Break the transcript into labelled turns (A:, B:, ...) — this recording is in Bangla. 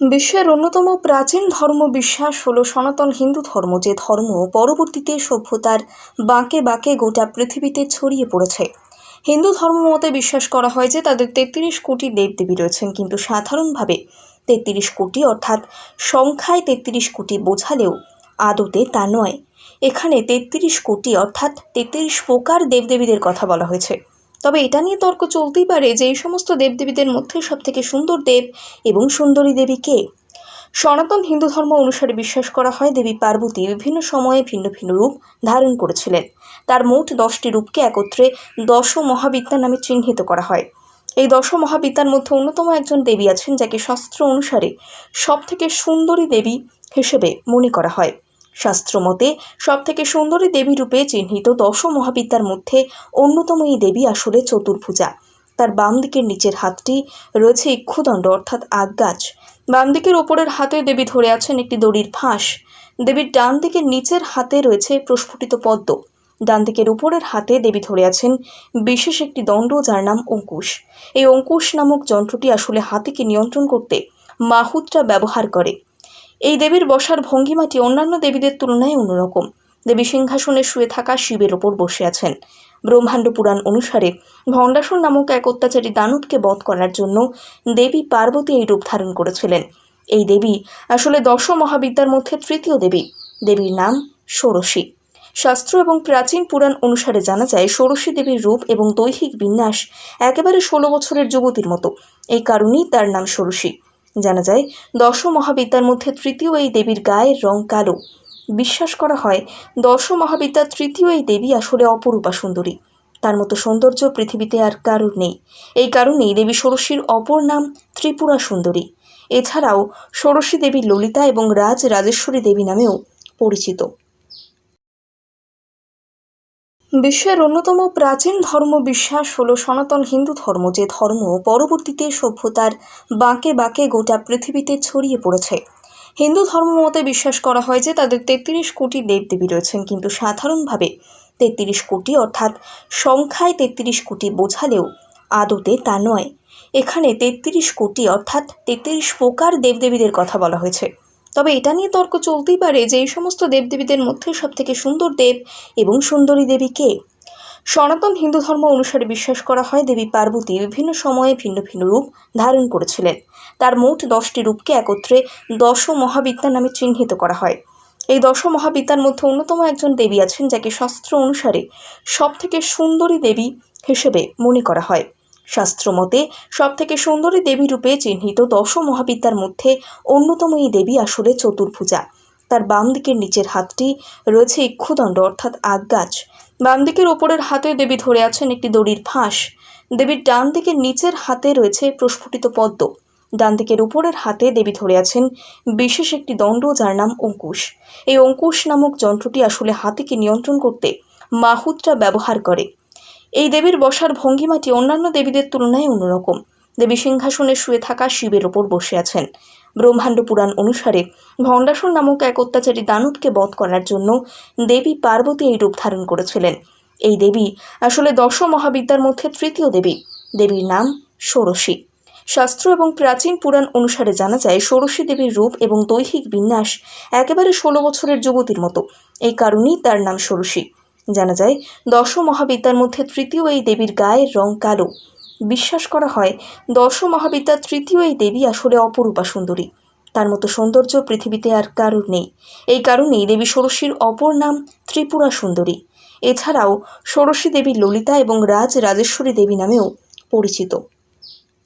A: বিশ্বের অন্যতম প্রাচীন ধর্ম বিশ্বাস হলো সনাতন হিন্দু ধর্ম, যে ধর্ম পরবর্তীতে সভ্যতার বাঁকে বাঁকে গোটা পৃথিবীতে ছড়িয়ে পড়েছে। হিন্দু ধর্ম মতে বিশ্বাস করা হয় যে তাদের তেত্রিশ কোটি দেবদেবী রয়েছেন, কিন্তু সাধারণভাবে তেত্রিশ কোটি অর্থাৎ সংখ্যায় তেত্রিশ কোটি বোঝালেও আদতে তা নয়। এখানে তেত্রিশ কোটি অর্থাৎ তেত্রিশ প্রকার দেবদেবীদের কথা বলা হয়েছে। তবে এটা নিয়ে তর্ক চলতেই পারে যে এই সমস্ত দেবদেবীদের মধ্যে সবথেকে সুন্দর দেব এবং সুন্দরী দেবী কে? সনাতন হিন্দু ধর্ম অনুসারে বিশ্বাস করা হয় দেবী পার্বতী বিভিন্ন সময়ে ভিন্ন ভিন্ন রূপ ধারণ করেছিলেন। তার মোট দশটি রূপকে একত্রে দশ মহাবিদ্যা নামে চিহ্নিত করা হয়। এই দশ মহাবিদ্যার মধ্যে অন্যতম একজন দেবী আছেন, যাকে শাস্ত্র অনুসারে সবথেকে সুন্দরী দেবী হিসেবে মনে করা হয়। শাস্ত্রমতে, সবথেকে সুন্দরী দেবী রূপে চিহ্নিত দশ মহাবিদ্যার মধ্যে অন্যতম এই দেবী আসলে চতুর্ভুজা। তার বাম দিকের নিচের হাতটি রয়েছে ইক্ষুদণ্ড, অর্থাৎ আগগাছ বাম দিকের ওপরের হাতে দেবী ধরে আছেন একটি দড়ির ফাঁস। দেবীর ডান দিকের নিচের হাতে রয়েছে প্রস্ফুটিত পদ্ম। ডান দিকের উপরের হাতে দেবী ধরে আছেন বিশেষ একটি দণ্ড যার নাম অঙ্কুশ। এই অঙ্কুশ নামক যন্ত্রটি আসলে হাতিকে নিয়ন্ত্রণ করতে মাহুতরা ব্যবহার করে। এই দেবীর বসার ভঙ্গিমাটি অন্যান্য দেবীদের তুলনায় অন্যরকম। দেবী সিংহাসনে শুয়ে থাকা শিবের ওপর বসে আছেন। ব্রহ্মাণ্ড পুরাণ অনুসারে ভণ্ডাসুর নামক এক অত্যাচারী দানবকে বধ করার জন্য দেবী পার্বতী এই রূপ ধারণ করেছিলেন। এই দেবী আসলে দশ মহাবিদ্যার মধ্যে তৃতীয় দেবী। দেবীর নাম ষোড়শী। শাস্ত্র এবং প্রাচীন পুরাণ অনুসারে জানা যায়, ষোড়শী দেবীর রূপ এবং দৈহিক বিন্যাস একেবারে ষোলো বছরের যুবতীর মতো। এই কারণেই তার নাম ষোড়শী। জানা যায় দশ মহাবিদ্যার মধ্যে তৃতীয় এই দেবীর গায়ের রং কালো। বিশ্বাস করা হয় দশ মহাবিদ্যার তৃতীয় এই দেবী আসলে অপরূপা সুন্দরী। তার মতো সৌন্দর্য পৃথিবীতে আর কারোর নেই। এই কারণেই দেবী ষোড়শীর অপর নাম ত্রিপুরা সুন্দরী। এছাড়াও ষোড়শী দেবী ললিতা এবং রাজ রাজেশ্বরী দেবী নামেও পরিচিত। বিশ্বের অন্যতম প্রাচীন ধর্ম বিশ্বাস হলো সনাতন হিন্দু ধর্ম, যে ধর্ম পরবর্তীতে সভ্যতার বাঁকে বাঁকে গোটা পৃথিবীতে ছড়িয়ে পড়েছে। হিন্দু ধর্ম মতে বিশ্বাস করা হয় যে তাদের তেত্রিশ কোটি দেবদেবী রয়েছেন, কিন্তু সাধারণভাবে তেত্রিশ কোটি অর্থাৎ সংখ্যায় তেত্রিশ কোটি বোঝালেও আদতে তা নয়। এখানে তেত্রিশ কোটি অর্থাৎ তেত্রিশ প্রকার দেবদেবীদের কথা বলা হয়েছে। তবে এটা নিয়ে তর্ক চলতেই পারে যে এই সমস্ত দেবদেবীদের মধ্যে সবথেকে সুন্দর দেব এবং সুন্দরী দেবী কে? সনাতন হিন্দু ধর্ম অনুসারে বিশ্বাস করা হয় দেবী পার্বতী বিভিন্ন সময়ে ভিন্ন ভিন্ন রূপ ধারণ করেছিলেন। তার মোট দশটি রূপকে একত্রে দশ মহাবিদ্যা নামে চিহ্নিত করা হয়। এই দশ মহাবিদ্যার মধ্যে অন্যতম একজন দেবী আছেন যাকে শাস্ত্র অনুসারে সবথেকে সুন্দরী দেবী হিসেবে মনে করা হয়। শাস্ত্রমতে, সবথেকে সুন্দরী দেবী রূপে চিহ্নিত দশ মহাবিদ্যার মধ্যে অন্যতম এই দেবী আসলে চতুর্ভুজা। তার বাম দিকের নিচের হাতটি রয়েছে ইক্ষুদণ্ড, অর্থাৎ আগগাছ বাম দিকের ওপরের হাতে দেবী ধরে আছেন একটি দড়ির ফাঁস। দেবীর ডান দিকের নিচের হাতে রয়েছে প্রস্ফুটিত পদ্ম। ডান দিকের উপরের হাতে দেবী ধরে আছেন বিশেষ একটি দণ্ড যার নাম অঙ্কুশ। এই অঙ্কুশ নামক যন্ত্রটি আসলে হাতিকে নিয়ন্ত্রণ করতে মাহুতরা ব্যবহার করে। এই দেবীর বসার ভঙ্গিমাটি অন্যান্য দেবীদের তুলনায় অন্যরকম। দেবী সিংহাসনে শুয়ে থাকা শিবের ওপর বসে আছেন। ব্রহ্মাণ্ড পুরাণ অনুসারে ভণ্ডাসুর নামক এক অত্যাচারী দানবকে বধ করার জন্য দেবী পার্বতী এই রূপ ধারণ করেছিলেন। এই দেবী আসলে দশ মহাবিদ্যার মধ্যে তৃতীয় দেবী। দেবীর নাম ষোড়শী। শাস্ত্র এবং প্রাচীন পুরাণ অনুসারে জানা যায়, ষোড়শী দেবীর রূপ এবং দৈহিক বিন্যাস একেবারে ষোলো বছরের যুবতীর মতো। এই কারণেই তার নাম ষোড়শী। জানা যায় দশ মহাবিদ্যার মধ্যে তৃতীয় এই দেবীর গায়ের রং কালো। বিশ্বাস করা হয় দশ মহাবিদ্যার তৃতীয় এই দেবী আসলে অপরূপা সুন্দরী। তার মতো সৌন্দর্য পৃথিবীতে আর কারোর নেই। এই কারণেই দেবী ষোড়শীর অপর নাম ত্রিপুরা সুন্দরী। এছাড়াও ষোড়শী দেবী ললিতা এবং রাজ রাজেশ্বরী দেবী নামেও পরিচিত।